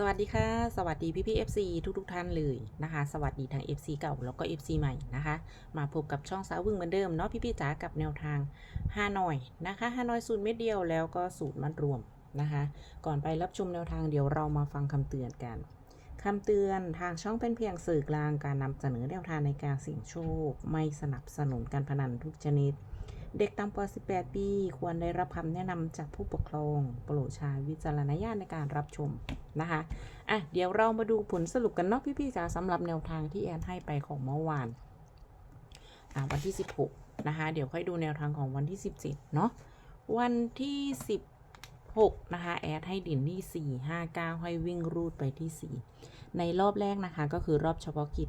สวัสดีค่ะ สวัสดีพี่พี่ FC ทุกทุกท่านเลยนะคะ สวัสดีทาง FC เก่าแล้วก็ FC ใหม่นะคะ มาพบกับช่องสาววึงเหมือนเดิมเนาะพี่พี่จ๋ากับแนวทางฮานอยนะคะฮานอยสูตรเม็ดเดียวแล้วก็สูตรมัดรวมนะคะ ก่อนไปรับชมแนวทางเดี๋ยวเรามาฟังคำเตือนกันคำเตือนทางช่องเป็นเพียงสื่อกลางการนำเสนอแนวทางในการเสี่ยงโชค ไม่สนับสนุนการพนันทุกชนิด เด็กต่ำกว่า 18 ปี ควรได้รับคำแนะนำจากผู้ปกครอง โปรดใช้วิจารณญาณในการรับชมนะคะอะเดี๋ยวเรามาดูผลสรุปกันเนาะพี่ๆจ๋าสำหรับแนวทางที่แอนให้ไปของเมื่อวานอะวันที่ 16 นะคะ เดี๋ยวค่อยดูแนวทางของวันที่ 17 เนาะวันที่ 16 นะคะ แอดให้ดินที่ 4 5 9 ให้วิ่งรูดไปที่ 4 ในรอบแรกนะคะ ก็คือรอบเฉพาะกิจ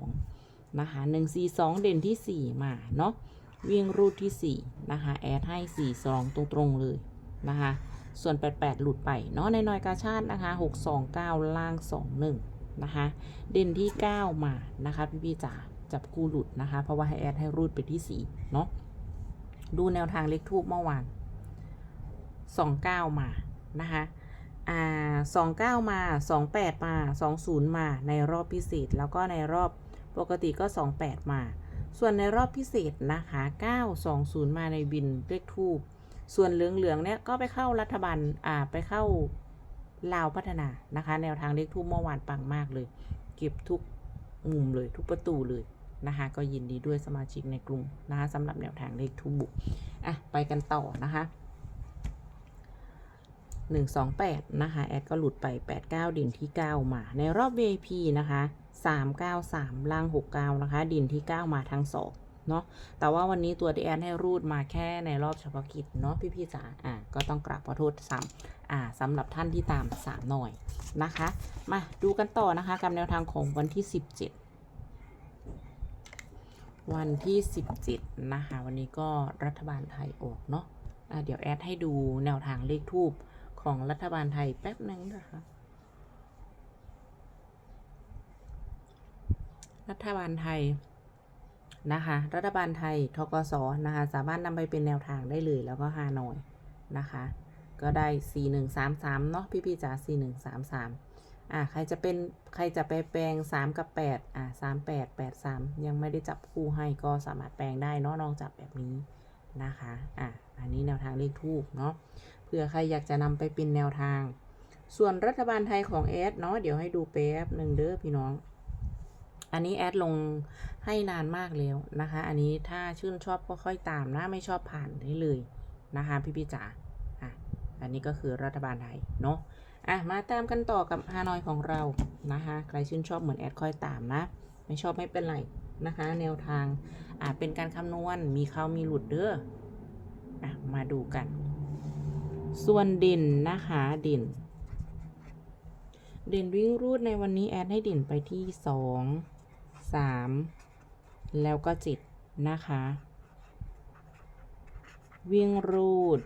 142 นะคะ 142 เด่นที่ 4 มาเนาะ วิ่งรูดที่ 4 นะคะ แอดให้ 4 2 ตรง ๆ เลยนะคะ ส่วน 88 หลุดไปเนาะในน้อยกาชาตินะคะ 629 ล่าง 21 นะคะ เด่นที่ 9 มานะคะพี่พี่จ๋าจับคู่หลุดนะคะ เพราะว่าให้แอดให้รูดไปที่ 4 เนาะดูแนวทางเลขทูบเมื่อวาน 29 มานะคะอ่า29มา 28 มา 20 มาในรอบพิเศษ แล้วก็ในรอบปกติก็ 28 มา ส่วนในรอบพิเศษนะคะ 920 มาในบินเลขทูบส่วนเหลืองๆเนี่ยก็ไปเข้ารัฐบาลอ่าไปเข้าลาวพัฒนานะคะ แนวทางเลขทูบเมื่อวานปังมากเลย เก็บทุกมุมเลยทุกประตูเลยนะคะก็ยินดีด้วยสมาชิกในกลุ่มนะคะสำหรับแนวทางเลขทูบบุกอะไปกันต่อนะคะหนึ่งสองแปดนะคะแอดก็หลุดไปแปดเก้าดินที่เก้ามา ในรอบ VIP นะคะ สามเก้าสามล่างหกเก้านะคะ ดินที่เก้ามาทั้งสองเนาะแต่ว่าวันนี้ตัวที่แอนให้รูดมาแค่ในรอบเฉพาะกิจเนาะพี่ๆจ๋าอะก็ต้องกราบขอโทษซ้ำอ่าสำหรับท่านที่ตามสามหน่อยนะคะ มาดูกันต่อนะคะกับแนวทางของวันที่ 17วันที่ 17 นะคะ วันนี้ก็รัฐบาลไทยออกเนาะะเดี๋ยวแอดให้ดูแนวทางเลขทูบของรัฐบาลไทยแป๊บนึงนะคะ รัฐบาลไทยนะคะ รัฐบาลไทยทกสนะคะ สามารถนำไปเป็นแนวทางได้เลยแล้วก็ฮานอยนะคะ ก็ได้ 4133 เนาะพี่ๆจ๋า4133 อ่าใครจะเป็นใครจะไปแปลง 3 กับ 8 อ่า38 83 ยังไม่ได้จับคู่ให้ก็สามารถแปลงได้เนาะลองจับแบบนี้นะคะ อ่าอันนี้แนวทางเลขทูกเนาะ เผื่อใครอยากจะนำไปเป็นแนวทาง ส่วนรัฐบาลไทยของแอดเนาะ เดี๋ยวให้ดูแป๊บหนึ่งเด้อพี่น้อง อันนี้แอดลงให้นานมากแล้วนะคะ อันนี้ถ้าชื่นชอบก็ค่อยตามนะไม่ชอบผ่านได้เลยนะคะพี่พี่จ๋าอะอันนี้ก็คือรัฐบาลไทยเนาะอะมาตามกันต่อกับฮานอยของเรานะคะใครชื่นชอบเหมือนแอดค่อยตามนะ ไม่ชอบไม่เป็นไรนะคะ แนวทางอะเป็นการคำนวณมีเข้ามีหลุดเด้ออะมาดูกัน ส่วนด่นนะคะด่นเด่นวิ่งรูดในวันนี้แอดให้เด่นไปที่สอง สามแล้วก็เจ็ดนะคะ วิ่งรูด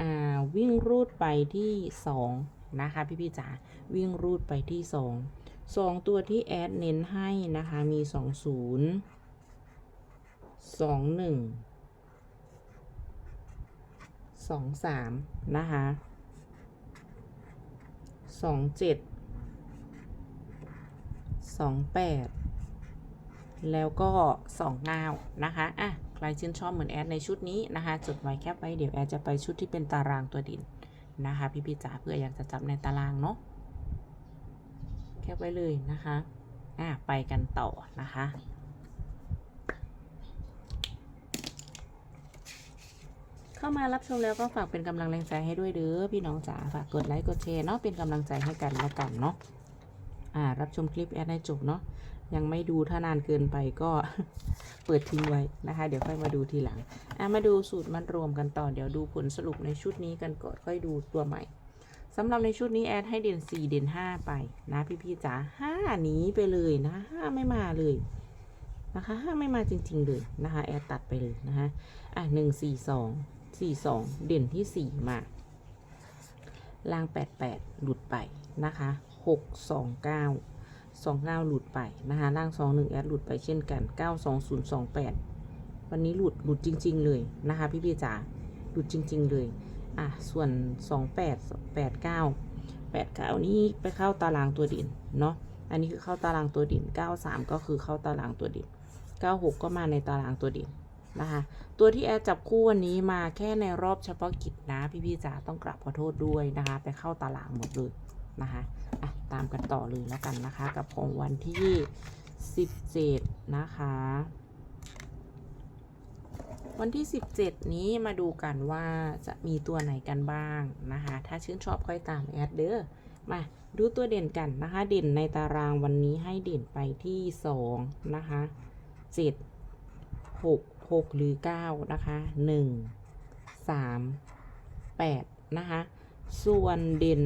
อ่าวิ่งรูดไปที่สองนะคะ พี่พี่จ๋าวิ่งรูดไปที่สองสองตัวที่แอดเน้นให้นะคะ มีสองศูนย์สองหนึ่งสองสามนะคะสองเจ็ด สองแปดแล้วก็สองเก้านะคะอะใครชื่นชอบเหมือนแอดในชุดนี้นะคะจดไว้แคปไว้เดี๋ยวแอดจะไปชุดที่เป็นตารางตัวดินนะคะ พี่พี่ๆจ๋าเพื่ออยากจะจับในตารางเนาะแคปไว้เลยนะคะอะไปกันต่อนะคะเข้ามารับชมแล้วก็ฝากเป็นกำลังแรงใจให้ด้วยเด้อพี่น้องจ๋าฝากกดไลค์กดแชร์เนาะเป็นกำลังใจให้กันแล้วกันเนาะ อ่า รับชมคลิปแอดให้จบเนาะยังไม่ดูถ้านานเกินไปก็เปิดทิ้งไว้นะคะ เดี๋ยวค่อยมาดูทีหลังอ่ามาดูสูตรมัดรวมกันต่อ เดี๋ยวดูผลสรุปในชุดนี้กันก่อนค่อยดูตัวใหม่สำหรับในชุดนี้แอดให้เด่น 4 เด่น 5 ไปนะพี่ๆจ๋าห้าหนีไปเลยนะห้าไม่มาเลยนะคะห้าไม่มาจริง ๆ เลยนะคะแอดตัดไปเลยนะคะอะหนึ่งสี่สองสี่สองเด่นที่สี่มาล่างแปดแปดหลุดไปนะคะ หกสองเก้าสองเก้าหลุดไปนะคะล่างสองหนึ่งแอดหลุดไปเช่นกันเก้าสองศูนย์สองแปดวันนี้หลุดหลุดจริง ๆ เลยนะคะพี่พี่จ๋าหลุดจริง ๆ เลยอะส่วนสองแปดแปดเก้าแปดเก้านี่ไปเข้าตารางตัวด่นเนาะอันนี้คือเข้าตารางตัวด่นเก้าสามก็คือเข้าตารางตัวด่นเก้าหกก็มาในตารางตัวด่นนะคะตัวที่แอดจับคู่วันนี้มาแค่ในรอบเฉพาะกิจนะพี่ๆจ๋าต้องกราบขอโทษด้วยนะคะ ไปเข้าตารางหมดเลยนะคะ ตามกันต่อเลยแล้วกันนะคะ กับของวันที่17นะคะ วันที่ 17 นี้มาดูกันว่าจะมีตัวไหนกันบ้างนะคะ ถ้าชื่นชอบค่อยตามแอดเด้อมาดูตัวเด่นกันนะคะ เด่นในตารางวันนี้ให้เด่นไปที่ 2 นะคะ7 6 6 หรือ 9 นะคะ 1 3 8 นะคะ ส่วนเด่น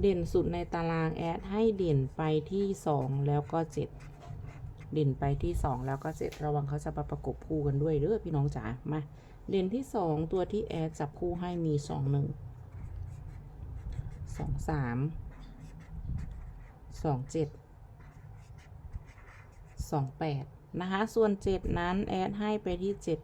เด่นสุดในตารางแอดให้เด่นไปที่ 2 แล้วก็ 7 เด่นไปที่ 2 แล้วก็ 7 ระวังเขาจะมาประกบคู่กันด้วยเด้อพี่น้องจ๋ามาเด่นที่ 2 ตัวที่แอดจับคู่ให้มี 2 1สองสามสองเจ็ดสองแปดนะคะ ส่วนเจ็ดนั้นแอดให้ไปที่เจ็ด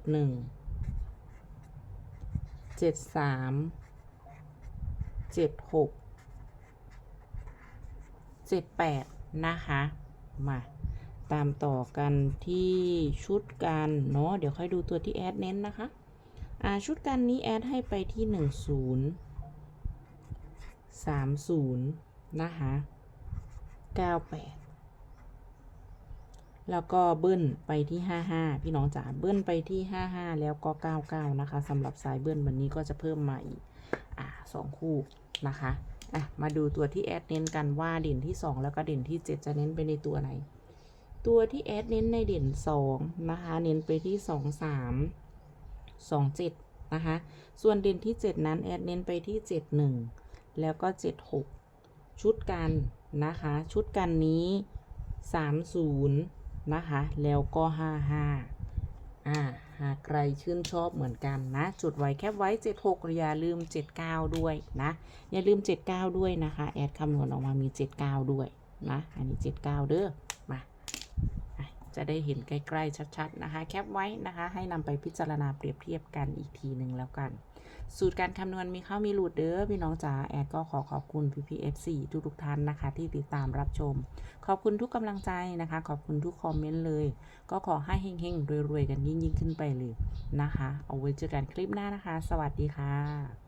หนึ่งเจ็ดแปดนะคะ มาตามต่อกันที่ชุดกันเนาะเดี๋ยวค่อยดูตัวที่แอดเน้นนะคะอ่าชุดกันนี้แอดให้ไปที่หนึ่งศูนย์สามศูนย์นะคะเก้าแปดแล้วก็เบิ้ลไปที่ห้าห้าพี่น้องจ๋าเบิ้ลไปที่ห้าห้าแล้วก็เก้าเก้านะคะสำหรับสายเบิ้ลวันนี้ก็จะเพิ่มมาอีกอ่าสองคู่นะคะ อะมาดูตัวที่แอดเน้นกันว่าเด่นที่สองแล้วก็เด่นที่เจ็ดจะเน้นไปในตัวไหน ตัวที่แอดเน้นในเด่นสองนะคะ เน้นไปที่สองสามสองเจ็ดนะคะ ส่วนเด่นที่เจ็ดนั้นแอดเน้นไปที่เจ็ดหนึ่งแล้วก็ 76 ชุดกันนะคะ ชุดกันนี้ 30 นะคะ แล้วก็ 55อ่า หากใครชื่นชอบเหมือนกันนะ จุดไว้แคบไว้ 76อย่าลืม 79 ด้วยนะ อย่าลืม 79 ด้วยนะคะ แอดคำนวณออกมามี 79 ด้วยนะ อันนี้ 79 เด้อ มาจะได้เห็นใกล้ ๆ ชัด ๆ นะคะ แคปไว้นะคะ ให้นำไปพิจารณาเปรียบเทียบกันอีกทีหนึ่งแล้วกัน สูตรการคำนวณมีเข้ามีหลุดเด้อพี่น้องจ๋าแอดก็ขอขอบคุณ PPF4 ทุกทุกๆท่านนะคะ ที่ติดตามรับชม ขอบคุณทุกกำลังใจนะคะ ขอบคุณทุกคอมเมนต์เลย ก็ขอให้เฮงๆรวยๆกันยิ่งๆขึ้นไปเลยนะคะ เอาไว้เจอกันคลิปหน้านะคะ สวัสดีค่ะ